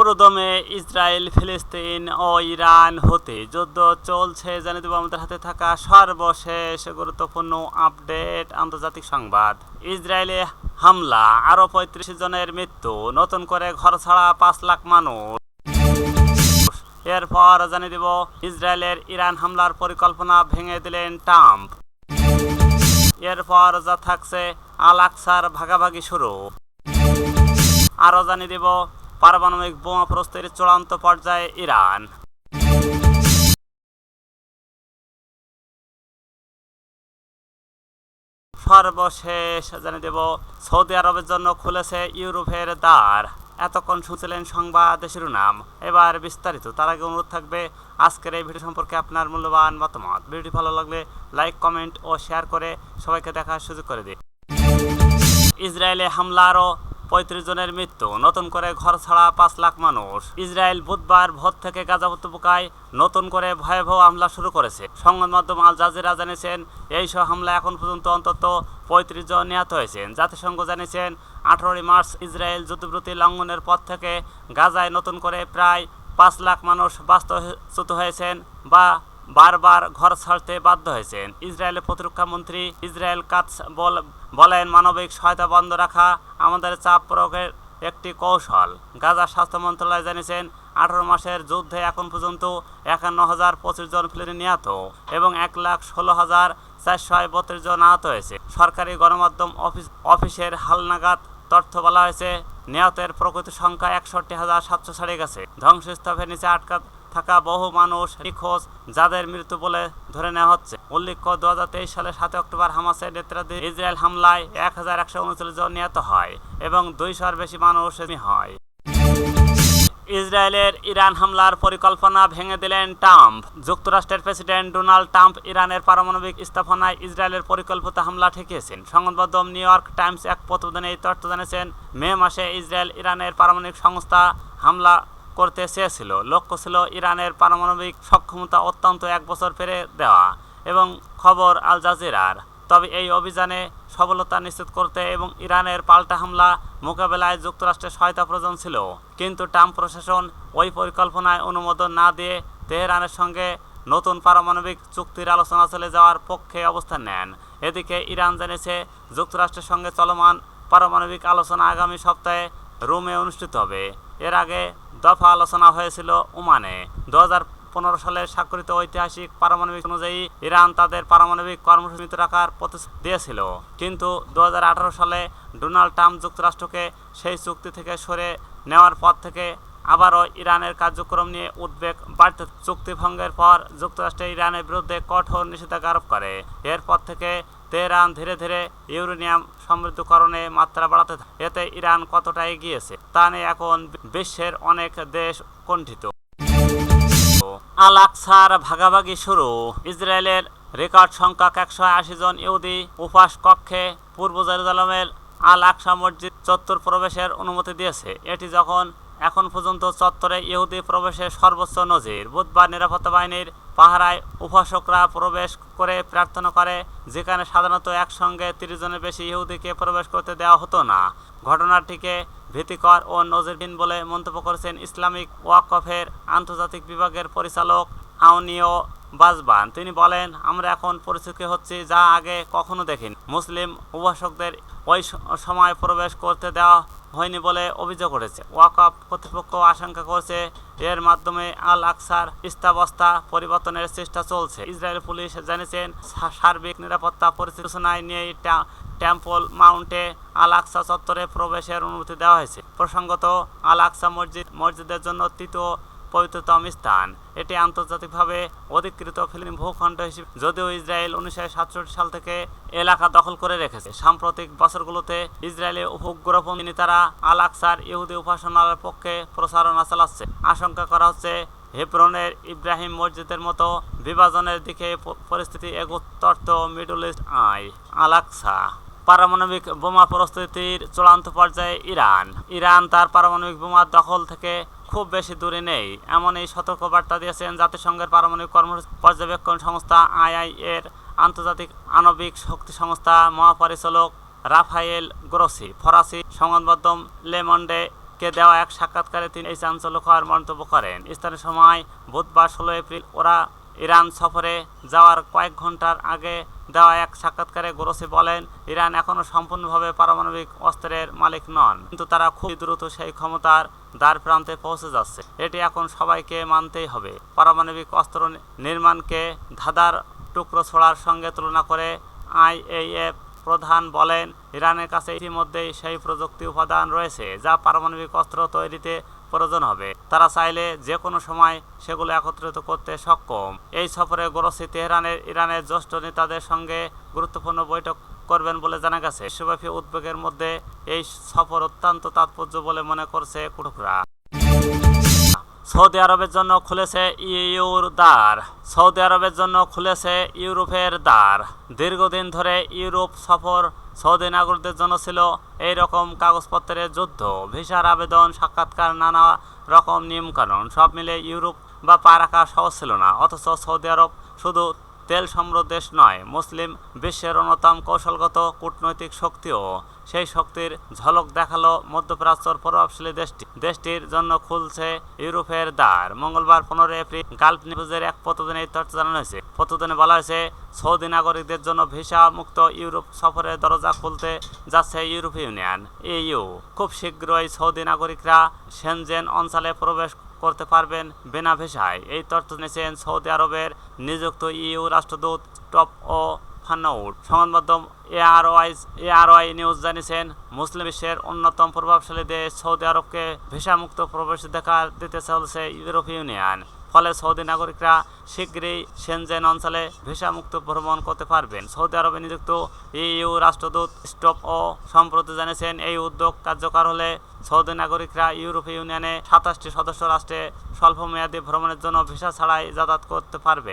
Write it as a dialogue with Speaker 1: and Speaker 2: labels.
Speaker 1: পুরোদমে ইসরায়েল, ফিলিস্তিন ও ইরান হতে যুদ্ধ চলছে। জানিয়ে দেবো আমাদের হাতে থাকা সর্বশেষ গুরুত্বপূর্ণ আপডেট, আন্তর্জাতিক সংবাদ। ইসরায়েলে হামলা, আরও পঁয়ত্রিশ জনের মৃত্যু, নতুন করে ঘর ছাড়া পাঁচ লাখ মানুষ। এরপর জানিয়ে দেব, ইসরায়েলের ইরান হামলার পরিকল্পনা ভেঙে দিলেন ট্রাম্প। এরপর যা থাকছে আল আকসার ভাগাভাগি শুরু। আরও জানিয়ে দেব পারমাণবিক বোমা প্রস্তুতির চূড়ান্ত পর্যায়ে ইরান। সর্বশেষ জানিয়ে দেব, সৌদি আরবের জন্য খুলেছে ইউরোপের দ্বার। এতক্ষণ শুনছিলেন সংবাদ শিরোনাম। এবার বিস্তারিত। তার আগে অনুরোধ থাকবে, আজকের এই ভিডিও সম্পর্কে আপনার মূল্যবান মতামত। ভিডিওটি ভালো লাগলে লাইক, কমেন্ট ও শেয়ার করে সবাইকে দেখার সুযোগ করে দিন। ইসরায়েলে হামলারও পঁয়ত্রিশ জনের মৃত্যু। নতুন করে ঘর ছাড়া পাঁচ লাখ মানুষ। ইসরায়েল বুধবার ভোর থেকে গাজা উপত্যকায় নতুন করে ভয়াবহ হামলা শুরু করেছে। সংবাদ মাধ্যম আল জাজিরা জানিয়েছেন এই সব হামলা এখন পর্যন্ত অন্তত পঁয়ত্রিশ জন নিহত হয়েছেন জাতিসংঘ জানিয়েছেন, আঠারোই মার্চ ইসরায়েল যুদ্ধবিরতি লঙ্ঘনের পর থেকে গাজায় নতুন করে প্রায় পাঁচ লাখ মানুষ বাস্তুচ্যুত হয়েছেন বা বারবার ঘর ছাড়তে বাধ্য হয়েছেন। ইসরায়েলের প্রতিরক্ষা মন্ত্রী ইসরায়েল বল- বলেন, মানবিক সহায়তা বন্ধ রাখা আমাদের চাপ প্রয়োগের একটি কৌশল। গাজা স্বাস্থ্য মন্ত্রণালয় জানিয়েছেন, আঠারো মাসের যুদ্ধে এখন পর্যন্ত একান্ন হাজার পঁচিশ জন ফিলিস্তিনি নিহত এবং এক লাখ ষোলো হাজার চারশো বত্রিশ জন আহত হয়েছে। সরকারি গণমাধ্যম অফিস অফিসের হালনাগাদ তথ্য বলা হয়েছে, নিহতের প্রকৃত সংখ্যা একষট্টি হাজার সাতশো ছাড়িয়ে গেছে ধ্বংসস্তূপের নিচে আটকা থাকা বহু মানুষ নিখোঁজ, যাদের মৃত্যু বলে ধরে নেওয়া হচ্ছে। উল্লেখ্য দু হাজার তেইশ সালের সাত অক্টোবর হামাসের নেতৃত্বাধীন ইসরায়েল হামলায় এক হাজার একশো উনচল্লিশ জন নিহত হয় এবং দুইশোর বেশি মানুষ হয়। ইসরায়েলের ইরান হামলার পরিকল্পনা ভেঙে দিলেন ট্রাম্প। যুক্তরাষ্ট্রের প্রেসিডেন্ট ডোনাল্ড ট্রাম্প ইরানের পারমাণবিক স্থাপনায় ইসরায়েলের পরিকল্পিত হামলা ঠেকিয়েছেন। সংবাদ মাধ্যম নিউ ইয়র্ক টাইমস এক প্রতিবেদনে এই তথ্য জানিয়েছেন, মে মাসে ইসরায়েল ইরানের পারমাণবিক সংস্থা হামলা করতে চেয়েছিল। লক্ষ্য ছিল ইরানের পারমাণবিক সক্ষমতা অত্যন্ত এক বছর পেরে দেওয়া এবং খবর আল জাজিরার। তবে এই অভিযানে সফলতা নিশ্চিত করতে এবং ইরানের পাল্টা হামলা মোকাবেলায় যুক্তরাষ্ট্রের সহায়তা প্রয়োজন ছিল। কিন্তু ট্রাম্প প্রশাসন ওই পরিকল্পনায় অনুমোদন না দিয়ে তেহরানের সঙ্গে নতুন পারমাণবিক চুক্তির আলোচনা চলে যাওয়ার পক্ষে অবস্থান নেন। এদিকে ইরান জানিয়েছে, যুক্তরাষ্ট্রের সঙ্গে চলমান পারমাণবিক আলোচনা আগামী সপ্তাহে রোমে অনুষ্ঠিত হবে। এর আগে দফা আলোচনা হয়েছিল ওমানে। দু পনেরো সালে স্বাক্ষরিত ঐতিহাসিক পারমাণবিক অনুযায়ী ইরান তাদের পারমাণবিক কর্মসূচি রাখার প্রতিশ্রুতি দিয়েছিল। কিন্তু দু হাজার আঠারো সালে ডোনাল্ড ট্রাম্প যুক্তরাষ্ট্রকে সেই চুক্তি থেকে সরে নেওয়ার পর থেকে আবারও ইরানের কার্যক্রম নিয়ে উদ্বেগ বাড়তে চুক্তি ভঙ্গের পর যুক্তরাষ্ট্র ইরানের বিরুদ্ধে কঠোর নিষেধাজ্ঞা আরোপ করে। এরপর থেকে তেহরান ধীরে ধীরে ইউরেনিয়াম সমৃদ্ধকরণে মাত্রা বাড়াতে। এতে ইরান কতটা এগিয়েছে, তা নিয়ে এখন বিশ্বের অনেক দেশ কণ্ঠিত। আল আকসার ভাগাভাগি শুরু। ইসরায়েলের রেকর্ড সংখ্যক একশো আশি জন ইহুদি উপাস কক্ষে পূর্ব জেরুজালেমের আল আকসা মসজিদ চত্বর প্রবেশের অনুমতি দিয়েছে। এটি যখন এখন পর্যন্ত চত্বরে ইহুদি প্রবেশের সর্বোচ্চ নজির। বুধবার নিরাপত্তা বাহিনীর পাহারায় উপাসকরা প্রবেশ করে প্রার্থনা করে, যেখানে সাধারণত একসঙ্গে তিরিশ জনের বেশি ইহুদিকে প্রবেশ করতে দেওয়া হতো না। ঘটনাটিকে ভীতিকর ও নজিরবিহীন বলে মন্তব্য করেছেন ইসলামিক ওয়াকফের আন্তর্জাতিক বিভাগের পরিচালক আউনিও বাজবান। তিনি বলেন, আমরা এখন পরিস্থিতি হচ্ছে যা আগে কখনো দেখিনি। মুসলিম উপাসকদের ওই সময় প্রবেশ করতে দেওয়া হয়নি বলে অভিযোগ উঠেছে। ওয়াকফ কর্তৃপক্ষ আশঙ্কা করছে, এর মাধ্যমে আল আকসার স্থাবস্থা পরিবর্তনের চেষ্টা চলছে। ইসরায়েল পুলিশ জানিয়েছেন সার্বিক নিরাপত্তা পরিস্থিতি নিয়ে টেম্পল মাউন্টে আল আকসা চত্বরে প্রবেশের অনুমতি দেওয়া হয়েছে। প্রসঙ্গত আল আকসা মসজিদ মসজিদের জন্য তৃতীয় পবিত্রতম স্থান। এটি আন্তর্জাতিকভাবে অধিকৃত ফিলিম ভূখণ্ড হিসেবে যদিও ইসরায়েল উনিশশো সাতষট্টি সাল থেকে এলাকা দখল করে রেখেছে। সাম্প্রতিক বছরগুলোতে ইসরায়েলি উপগ্রহপন্থী তারা আল আকসার ইহুদি উপাসনার পক্ষে প্রচারণা চালাচ্ছে। আশঙ্কা করা হচ্ছে, হেব্রনের ইব্রাহিম মসজিদের মতো বিভাজনের দিকে পরিস্থিতি এগোত্তর্ত মিডল ইস্ট আই আলাক্সা পারমাণবিক বোমা প্রস্তুতির চূড়ান্ত পর্যায়ে ইরান। ইরান তার পারমাণবিক বোমার দখল থেকে খুব বেশি দূরে নেই। এমন এই সতর্কবার্তা দিয়েছেন জাতিসংঘের পারমাণবিক কর্ম পর্যবেক্ষণ সংস্থা আইআই এর আন্তর্জাতিক আণবিক শক্তি সংস্থা মহাপরিচালক রাফায়েল গ্রোসি। ফরাসি সংবাদমাধ্যম লেমন্ডে কে দেওয়া এক সাক্ষাৎকারে তিনি এই চাঞ্চল্যকর মন্তব্য করেন। স্থানীয় সময় বুধবার ষোলো এপ্রিল ওরা ইরান সফরে যাওয়ার কয়েক ঘণ্টার আগে দেওয়া এক সাক্ষাৎকারে গ্রোসি বলেন, ইরান এখনও সম্পূর্ণভাবে পারমাণবিক অস্ত্রের মালিক নন, কিন্তু তারা খুব দ্রুত সেই ক্ষমতার দ্বার প্রান্তে পৌঁছে যাচ্ছে। এটি এখন সবাইকে মানতেই হবে। পারমাণবিক অস্ত্র নির্মাণকে ধাঁধার টুকরো ছোড়ার সঙ্গে তুলনা করে আইএএফ প্রধান বলেন, ইরানের কাছে ইতিমধ্যেই সেই প্রযুক্তি উপাদান রয়েছে যা পারমাণবিক অস্ত্র তৈরিতে প্রয়োজন হবে। তারা চাইলে যে কোনো সময় সেগুলো একত্রিত করতে সক্ষম। এই সফরে গোরসি তেহরানের ইরানের জ্যেষ্ঠ নেতাদের সঙ্গে গুরুত্বপূর্ণ বৈঠক করবেন বলে জানা গেছে। বিশ্বব্যাপী উদ্বেগের মধ্যে এই সফর অত্যন্ত তাৎপর্য বলে মনে করছে কুটুকরা সৌদি আরবের জন্য খুলেছে ইউর দ্বার। সৌদি আরবের জন্য খুলেছে ইউরোপের দ্বার। দীর্ঘদিন ধরে ইউরোপ সফর সৌদি নাগরিকদের জন্য ছিল এই রকম কাগজপত্রের যুদ্ধ, ভিসার আবেদন, সাক্ষাৎকার, নানা রকম নিয়মকানুন, সব মিলে ইউরোপ বা পা রাখা সহজ ছিল না। অথচ সৌদি আরব শুধু তেল সমৃদ্ধ দেশ নয়, মুসলিম বিশ্বের অন্যতম কৌশলগত কূটনৈতিক শক্তিও। সেই শক্তির ঝলক দেখাল মধ্যপ্রাচ্যর প্রভাবশালী দেশটি। দেশটির জন্য খুলছে ইউরোপের দ্বার। মঙ্গলবার পনেরো এপ্রিল গালফ নিউজের এক প্রতিদিনে এই তথ্য জানানো হয়েছে। প্রতিদিনে বলা হয়েছে, সৌদি নাগরিকদের জন্য ভিসা মুক্ত ইউরোপ সফরের দরজা খুলতে যাচ্ছে ইউরোপীয় ইউনিয়ন ইইউ খুব শীঘ্রই সৌদি নাগরিকরা সেনজেন অঞ্চলে প্রবেশ করতে পারবেন বেনা ভেসায় এই তথ্য নিয়েছেন সৌদি আরবের নিযুক্ত ইউ রাষ্ট্রদূত টপ ও ফান্নাউড সংবাদ মাধ্যম এআরওয়াই এআরওয়াই নিউজ জানিয়েছেন, মুসলিম বিশ্বের অন্যতম প্রভাবশালী দেশ সৌদি আরবকে ভিসামুক্ত প্রবেশ দেখা দিতে চলছে ইউরোপীয় ইউনিয়ন। ফলে সৌদি নাগরিকরা শীঘ্রই সেনজেন অঞ্চলে ভিসামুক্ত ভ্রমণ করতে পারবেন। সৌদি আরবে নিযুক্ত ইইউ রাষ্ট্রদূত স্টপ ও সম্প্রতি জানিয়েছেন, এই উদ্যোগ কার্যকর হলে সৌদি নাগরিকরা ইউরোপীয় ইউনিয়নে সাতাশটি সদস্য রাষ্ট্রে স্বল্পমেয়াদী ভ্রমণের জন্য ভিসা ছাড়াই যাতায়াত করতে পারবে।